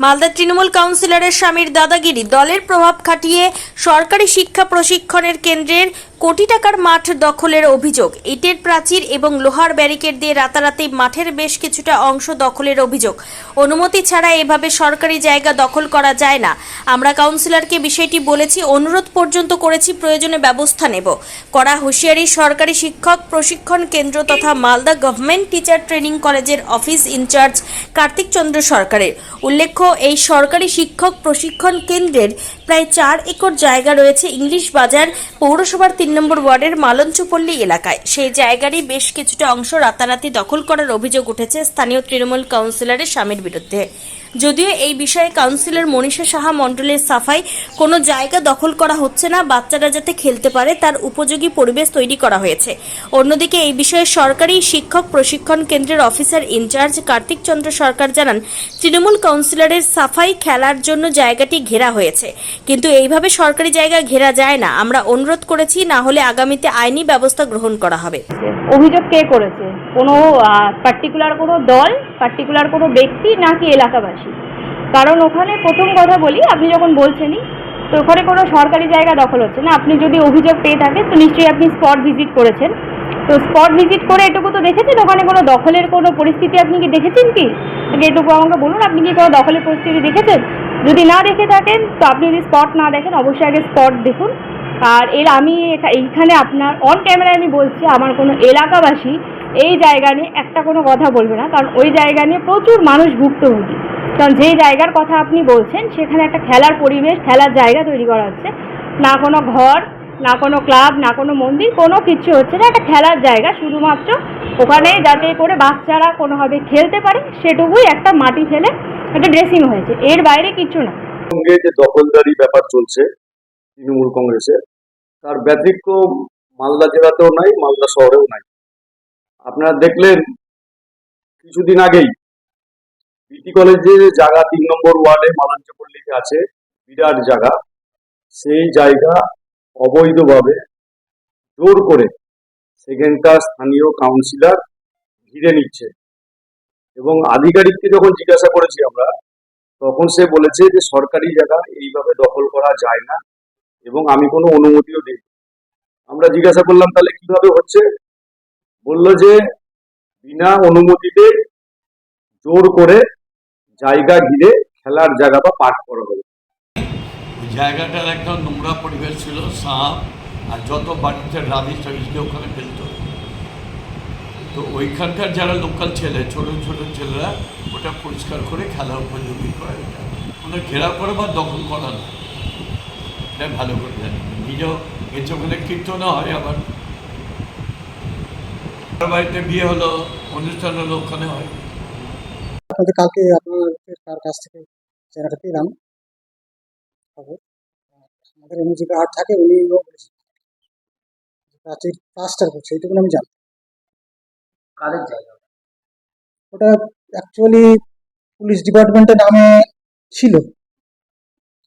মালদা তৃণমূল কাউন্সিলরের স্বামীর দাদাগিরি দলের প্রভাব খাটিয়ে সরকারি শিক্ষা প্রশিক্ষণের কেন্দ্রের কোটি টাকার মাঠ দখলের অভিযোগ। ইটের প্রাচীর এবং লোহার ব্যারিকেড দিয়ে রাতারাতি মাঠের বেশ কিছুটা অংশ দখলের অভিযোগ। অনুমতি ছাড়া এভাবে সরকারি জায়গা দখল করা যায় না। আমরা কাউন্সিলরকে বিষয়টি বলেছি, অনুরোধ পর্যন্ত করেছি, প্রয়োজনে ব্যবস্থা নেব। করা হুঁশিয়ারি সরকারি শিক্ষক, প্রশিক্ষণ কেন্দ্র তথা মালদা গভর্নমেন্ট টিচার ট্রেনিং কলেজের অফিস ইনচার্জ কার্তিক চন্দ্র সরকারের। উল্লেখ্য, এই সরকারি শিক্ষক, প্রশিক্ষণ কেন্দ্রের প্রায় চার একর জায়গা রয়েছে ইংলিশ বাজার পৌরসভার তিন নম্বর ওয়ার্ডের মালঞ্চপল্লী এলাকায়। সেই জায়গারই বেশ কিছুটা অংশ রাতারাতি দখল করার অভিযোগ উঠেছে স্থানীয় তৃণমূল কাউন্সিলরের স্বামীর বিরুদ্ধে। যদিও এই বিষয়ে কাউন্সিলর মনীষা সাহা মণ্ডলের সাফাই কোনো জায়গা দখল করা হচ্ছে না, বাচ্চারা যাতে খেলতে পারে তার উপযোগী পরিবেশ তৈরি করা হয়েছে। অন্যদিকে এই বিষয়ে সরকারি শিক্ষক প্রশিক্ষণ কেন্দ্রের অফিসার ইনচার্জ কার্তিক চন্দ্র সরকার জানান, তৃণমূল কাউন্সিলরের সাফাই খেলার জন্য জায়গাটি ঘেরা হয়েছে। কিন্তু এইভাবে সরকারি জায়গা ঘেরা যায় না। আমরা অনুরোধ করেছি, না হলে আগামীতে আইনি ব্যবস্থা গ্রহণ করা হবে। অভিযোগ কে করেছে? কোনো পার্টিকুলার কোনো দল পার্টিকুলার কোনো ব্যক্তি নাকি এলাকাবাসী? কারণ ওখানে প্রথম কথা বলি, আপনি যখন বলছেনই, তো ওখানে কোনো সরকারি জায়গা দখল হচ্ছে না। আপনি যদি অভিযোগ পেয়ে থাকেন তো নিশ্চয়ই আপনি স্পট ভিজিট করেছেন। তো স্পট ভিজিট করে এটুকু তো দেখেছেন, ওখানে কোনো দখলের কোনো পরিস্থিতি আপনি কি দেখেছেন কি? এটুকু আমাকে বলুন, আপনি কি কোনো দখলের পরিস্থিতি দেখেছেন? যদি না দেখে থাকেন, তো আপনি যদি স্পট না দেখেন, অবশ্যই আগে স্পট দেখুন। আর এর আমি এইখানে আপনার অন ক্যামেরায় আমি বলছি, আমার কোনো এলাকাবাসী এই জায়গা নিয়ে একটা কোনো কথা বলবে না। কারণ ওই জায়গা নিয়ে প্রচুর মানুষ ভুক্তভোগী। কারণ যে জায়গার কথা আপনি বলছেন, সেখানে একটা খেলার পরিবেশ, খেলার জায়গা তৈরি করা হচ্ছে। না কোনো ঘর, না কোনো ক্লাব, না কোনো মন্দির, কোনো কিছু হচ্ছে না। একটা খেলার জায়গা শুধুমাত্র ওখানে যাতে করে বাচ্চারা কোনোভাবে খেলতে পারে, সেটুকুই একটা মাটি ফেলে একটা ড্রেসিং হয়েছে। এর বাইরে কিছু না। যে দখলদারি ব্যাপার চলছে তৃণমূল কংগ্রেসের, তার ব্যতিক্রম মালদা জেলাতেও নাই, মালদা শহরেও নাই। আপনারা দেখলেন, কিছুদিন আগেই বিটি কলেজের জায়গা তিন নম্বর ওয়ার্ডে মালাঞ্চপল্লীতে আছে, বিরাট জায়গা। সেই জায়গা অবৈধভাবে জোর করে সেখানকার স্থানীয় কাউন্সিলর ঘিরে নিচ্ছে। এবং আধিকারিককে যখন জিজ্ঞাসা করেছি আমরা, তখন সে বলেছে যে সরকারি জায়গা এইভাবে দখল করা যায় না এবং আমি কোনো অনুমতিও দিই আমরা জিজ্ঞাসা করলাম, তাহলে কীভাবে হচ্ছে? বলল যে, বিনা অনুমতিতে জোর করে জায়গা ঘিরে খেলার জায়গা বা পাঠ করা হবে জায়গাটার একদম নোংরা পরিবেশ ছিল, সাপ, আর যত বাড়িতে রাধি টাবিজকে ওখানে ফেলত তো ওইখানকার যারা লোকাল ছেলে, ছোট ছোট ছেলেরা, ওটা পরিষ্কার করে খেলা উপযোগী করে এটা। ওটা ঘেরাও করে বা দখল করা না। এটা ভালো করে জানি। নিজেও এর ওখানে কীর্তনও হয় আবার। বাড়িতে বিয়ে হলো, অনুষ্ঠান হলো, ওখানে হয়। আপনাদের কালকে আপনাদের কার কাছ থেকে জায়গাটা পেলাম? খবর। আমাদের এমনি যে হাট থাকে উনি প্রাচীর প্লাস্টার করছে এইটুকুন আমি জানি। কাদের জায়গা? ওটা অ্যাকচুয়ালি পুলিশ ডিপার্টমেন্টের নামে ছিল।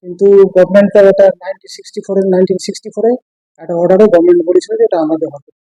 কিন্তু গভর্নমেন্টটা ওটা নাইনটিন সিক্সটি ফোরে নাইনটিন সিক্সটি ফোরে একটা অর্ডারে গভর্নমেন্ট বলেছিল যে এটা আমাদের হবে।